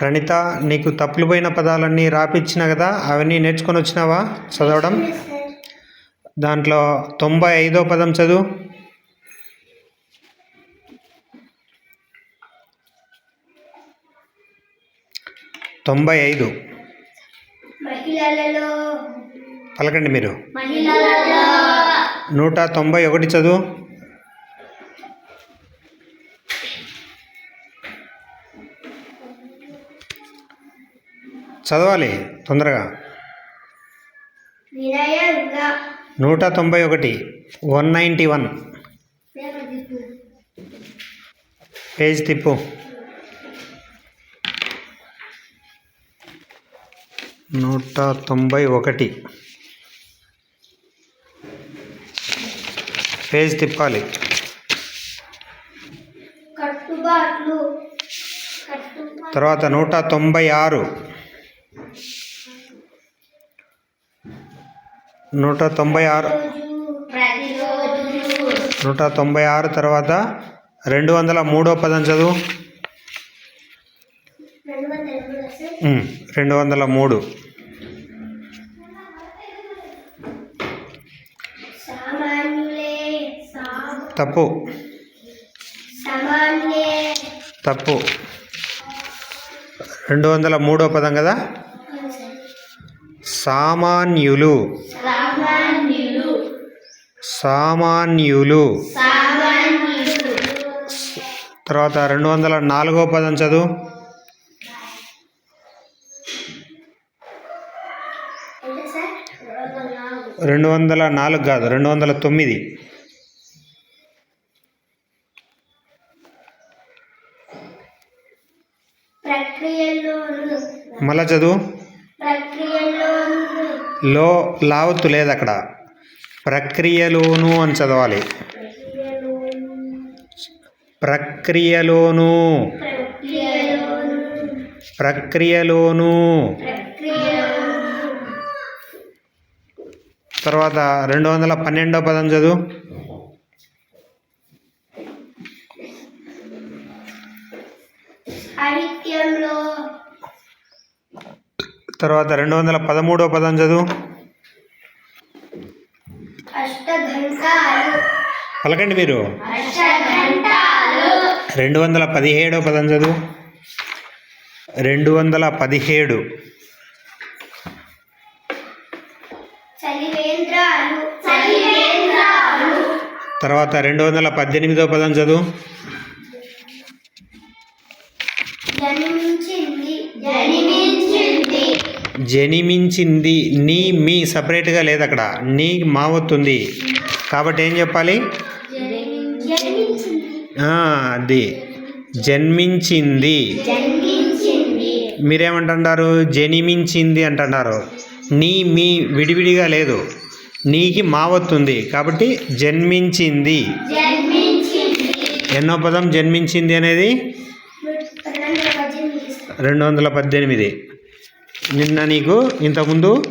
ప్రణిత నీకు తప్పులు పోయిన పదాలన్నీ రాపిచ్చిన కదా అవన్నీ నేర్చుకొని వచ్చినావా? చదవడం? దాంట్లో తొంభై ఐదో పదం చదువు. తొంభై ఐదు. పలకండి మీరు. నూట తొంభై ఒకటి చదువు. చదవాలి తొందరగా. నూట తొంభై ఒకటి వన్ నైంటీ వన్. పేజ్ తిప్పు. నూట తొంభై ఒకటి. పేజ్ తిప్పాలి. తర్వాత నూట తొంభై ఆరు. నూట తొంభై ఆరు. నూట తొంభై ఆరు తర్వాత రెండు వందల మూడో పదం చదువు. రెండు వందల మూడు. తప్పు. తప్పు. రెండు వందల మూడో పదం కదా? సామాన్యులు. సామాన్యులు. తర్వాత రెండు వందల నాలుగో పదం చదువు. రెండు వందల నాలుగు కాదు రెండు వందల తొమ్మిది మళ్ళా చదువు. లో లావత్తు లేదు అక్కడ ప్రక్రియలోను అని చదవాలి. ప్రక్రియలోను. ప్రక్రియలోను. తర్వాత రెండు వందల పన్నెండో పదం చదువు. తర్వాత రెండు వందల పదమూడో పదం చదువు. పలకండి మీరు. రెండు వందల పదిహేడో పదం చదువు. రెండు వందల పదిహేడు తర్వాత రెండు వందల పద్దెనిమిదో పదం చదువు. జన్మించింది నీ మీ సపరేట్గా లేదు అక్కడ నీ మావత్తుంది కాబట్టి ఏం చెప్పాలి? అది. జన్మించింది. మీరేమంటున్నారు జనిమించింది అంటున్నారు నీ మీ విడివిడిగా లేదు. నీకి మావత్తుంది కాబట్టి జన్మించింది. ఎన్నో పదం జన్మించింది అనేది? రెండు వందల పద్దెనిమిది. రెండు వందల పద్దెనిమిది నిన్న నీకు ఇంతకుముందు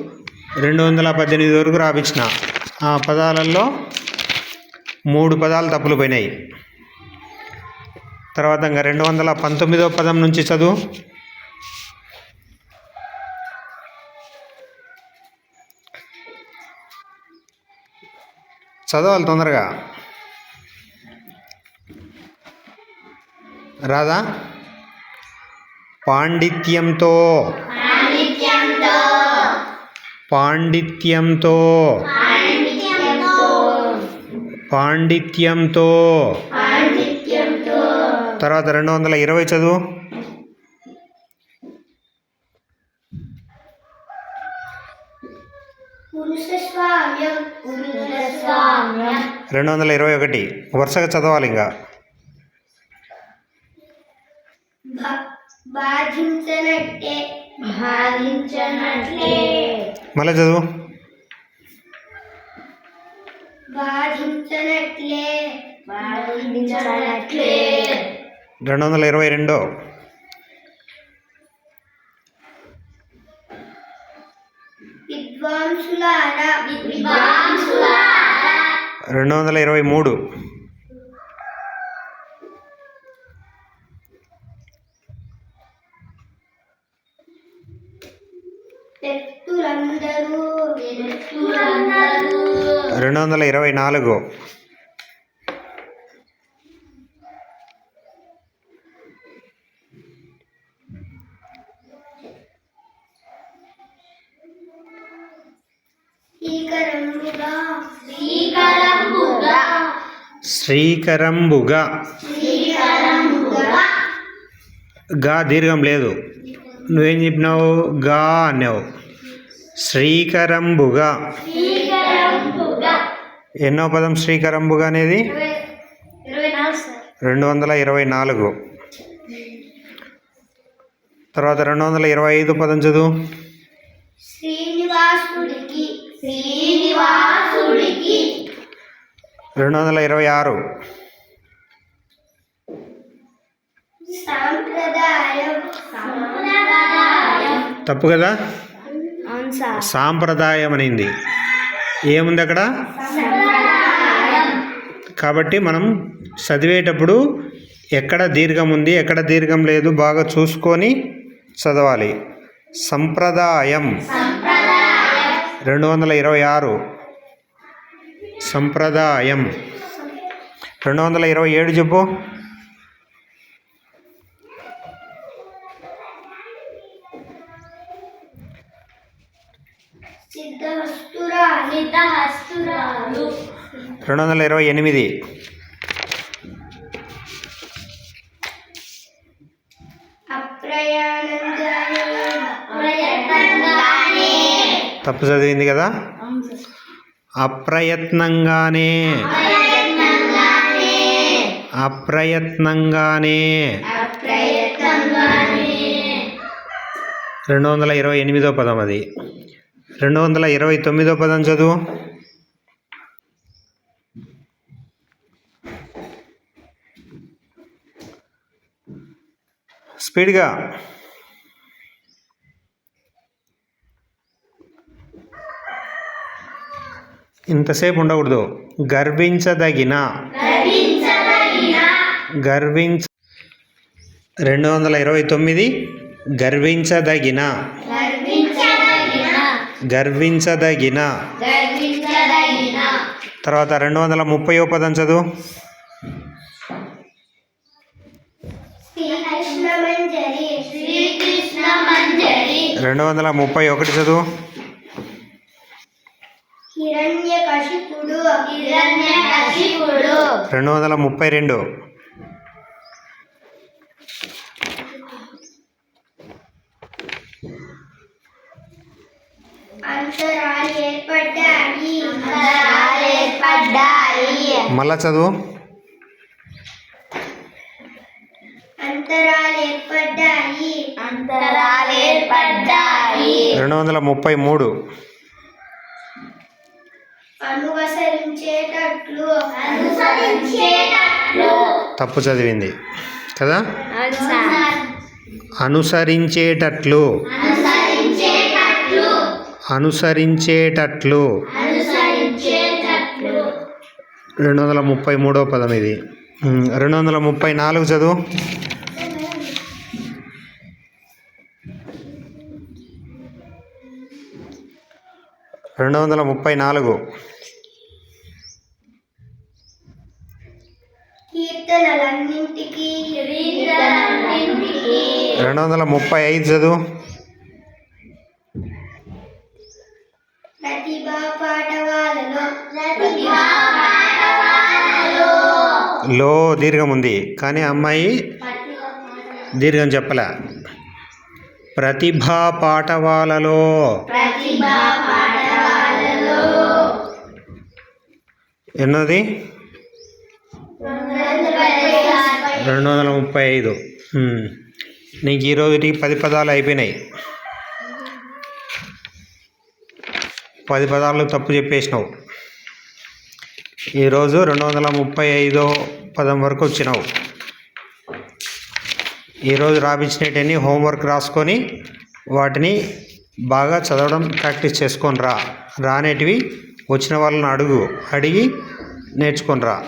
రెండు వందల పద్దెనిమిది వరకు రాపించిన ఆ పదాలలో మూడు పదాలు తప్పులు పోయినాయి. తర్వాత ఇంకా రెండు వందల పంతొమ్మిదో పదం నుంచి చదువు. చదవాలి తొందరగా. రాదా పాండిత్యంతో పాండిత్యంతో. పాండిత్యంతో. పాండిత్యంతో. పాండిత్యంతో. తర్వాత రెండు వందల ఇరవై చదువు. రెండు వందల ఇరవై ఒకటి. వరుసగా చదవాలి ఇంకా మళ్ళీ చదువు. బాధించనట్లే బాధించనట్లే రెండు వందల ఇరవై రెండో. విద్వాంసులారా విద్వాంసులారా. రెండు వందల ఇరవై మూడు. రెండు వందల ఇరవై నాలుగు. శ్రీకరంబుగా శ్రీకరంబుగా. శ్రీకరంబుగా. శ్రీకరంబుగా. గా దీర్ఘం లేదు. నువ్వేం చెప్పినావు? గా అన్నావు. శ్రీకరంబుగా. ఎన్నో పదం శ్రీకరంబుగా అనేది? రెండు వందల ఇరవై నాలుగు. తర్వాత రెండు వందల ఇరవై ఐదు పదం చదువు. శ్రీనివాసుడికి శ్రీనివాసుడికి. రెండు వందల ఇరవై ఆరు. తప్పు కదా? సాంప్రదాయం. అనింది ఏముంది అక్కడ? కాబట్టి మనం చదివేటప్పుడు ఎక్కడ దీర్ఘం ఉంది ఎక్కడ దీర్ఘం లేదు బాగా చూసుకొని చదవాలి. సంప్రదాయం. రెండు వందల ఇరవై ఆరు. సంప్రదాయం. రెండు వందల ఇరవై ఏడు చెప్పు. రెండు వందల ఇరవై ఎనిమిది. తప్పు చదివింది కదా? అప్రయత్నంగానే. అప్రయత్నంగానే. అప్రయత్నంగానే. రెండు వందల ఇరవై ఎనిమిదో పదం అది. రెండు వందల ఇరవై తొమ్మిదో పదం చదువు. స్పీడ్గా. ఇంతసేపు ఉండకూడదు. గర్వించదగిన. గర్వించ రెండు వందల ఇరవై తొమ్మిది. గర్వించదగిన. గర్వించదగిన. తర్వాత రెండు వందల ముప్పయో పదం చదువు. రెండు వందల ముప్పై ఒకటి చదువు రెండు వందల ముప్పై రెండు మళ్ళా చదువు. రెండు వందల ముప్పై మూడు. అనుసరించేటట్లు. అనుసరించేటట్లు. తప్పు చదివింది. కదా? అనుసరించేటట్లు. అనుసరించేటట్లు. రెండు వందల ముప్పై మూడో పదం ఇది. రెండు వందల ముప్పై నాలుగు చదువు. రెండు వందల ముప్పై నాలుగు రెండు వందల ముప్పై ఐదు చదువు ప్రతిభా పాఠవాలలో ప్రతిభా పాఠవాలలో లో దీర్ఘం ఉంది కానీ అమ్మాయి దీర్ఘం చెప్పలే. ప్రతిభా పాఠవాలలో. ఎన్నోది? రెండు వందల ముప్పై ఐదు. నీకు ఈ రోజుకి పది పదాలు అయిపోయినాయి. పది పదాలు తప్పు చెప్పేసినావు. ఈరోజు రెండు వందల ముప్పై ఐదో పదం వరకు వచ్చినావు. ఈరోజు రాపించినట్టని హోంవర్క్ రాసుకొని వాటిని బాగా చదవడం ప్రాక్టీస్ చేసుకొని రా రానేటివి వచ్చిన వాళ్ళని అడుగు అడిగి నేర్చుకొని రా